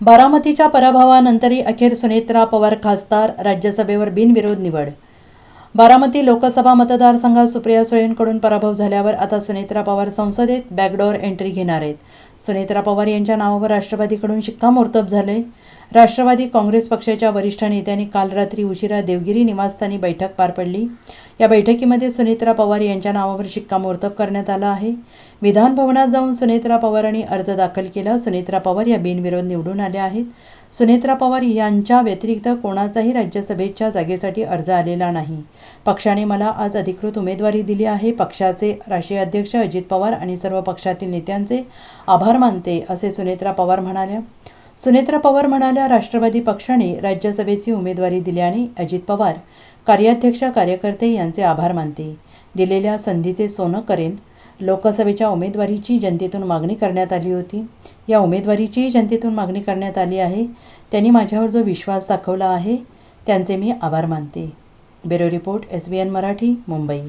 बारामतीच्या पराभवानंतरही अखेर सुनेत्रा पवार खासदार राज्यसभेवर बिनविरोध निवड. बारामती लोकसभा मतदारसंघात सुप्रिया सुळेंकडून पराभव झाल्यावर आता सुनेत्रा पवार संसदेत बॅकडोअर एंट्री घेणार आहेत. सुनेत्रा पवार यांच्या नावावर राष्ट्रवादीकडून शिक्कामोर्तब झाले राष्ट्रवादी काँग्रेस पक्षाच्या वरिष्ठ नेत्यांनी काल रात्री उशिरा देवगिरी निवासस्थानी बैठक पार पडली. या बैठकीमध्ये सुनेत्रा पवार यांच्या नावावर शिक्कामोर्तब करण्यात आलं आहे. विधान भवनात जाऊन सुनेत्रा पवारांनी अर्ज दाखल केला. सुनेत्रा पवार या बिनविरोध निवडून आल्या आहेत. सुनेत्रा पवार यांच्या व्यतिरिक्त कोणाचाही राज्यसभेच्या जागेसाठी अर्ज आलेला नाही. पक्षाने मला आज अधिकृत उमेदवारी दिली आहे. पक्षाचे राष्ट्रीय अध्यक्ष अजित पवार आणि सर्व पक्षातील नेत्यांचे आभार मानते असे सुनेत्रा पवार म्हणाल्या. सुनेत्रा पवार म्हणाल्या राष्ट्रवादी पक्षाने राज्यसभेची उमेदवारी दिल्याने अजित पवार कार्याध्यक्ष कार्यकर्ते यांचे आभार मानते. दिलेल्या संधीचे सोनं करेन. लोकसभेच्या उमेदवारीची जनतेतून मागणी करण्यात आली होती. या उमेदवारीचीही जनतेतून मागणी करण्यात आली आहे. त्यांनी माझ्यावर जो विश्वास दाखवला आहे त्यांचे मी आभार मानते. Bureau report S B N Marathi Mumbai.